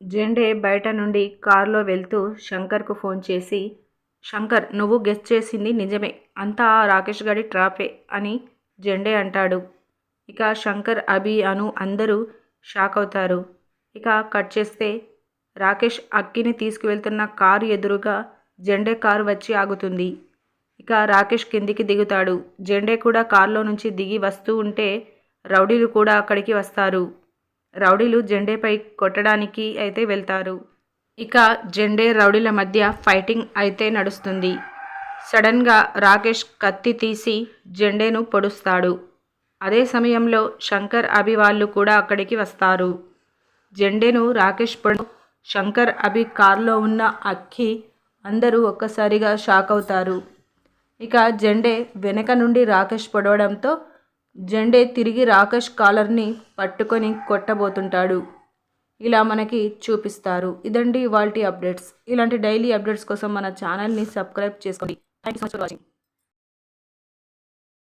జెండే బయట నుండి కారులో వెళ్తూ శంకర్కు ఫోన్ చేసి శంకర్ నువ్వు గెస్ట్ చేసింది నిజమే. అంతా రాకేష్ గడి ట్రాపే అని జెండే అంటాడు. ఇక శంకర్ అభి అను అందరూ షాక్ అవుతారు. ఇక కట్ చేస్తే రాకేష్ అక్కిని తీసుకువెళ్తున్న కారు ఎదురుగా జెండే కారు వచ్చి ఆగుతుంది. ఇక రాకేష్ కిందికి దిగుతాడు. జెండే కూడా కారులో నుంచి దిగి వస్తూ ఉంటే రౌడీలు కూడా అక్కడికి వస్తారు. రౌడీలు జెండేపై కొట్టడానికి అయితే వెళ్తారు. ఇక జెండే రౌడీల మధ్య ఫైటింగ్ అయితే నడుస్తుంది. సడన్గా రాకేష్ కత్తి తీసి జెండేను పొడుస్తాడు. అదే సమయంలో శంకర్ అభి వాళ్ళు కూడా అక్కడికి వస్తారు. జెండేను రాకేష్ పొడు శంకర్ అభి కారులో ఉన్న అక్కి అందరూ ఒక్కసారిగా షాక్ అవుతారు. ఇక జెండే వెనక నుండి రాకేష్ పొడవడంతో జెండే తిరిగి రాకేష్ కాలర్ని పట్టుకొని కొట్టబోతుంటాడు. ఇలా మనకి చూపిస్తారు. ఇదండి ఇవాల్టి అప్డేట్స్. ఇలాంటి డైలీ అప్డేట్స్ కోసం మన ఛానల్ని సబ్స్క్రైబ్ చేసుకోండి. Thank you so much for watching.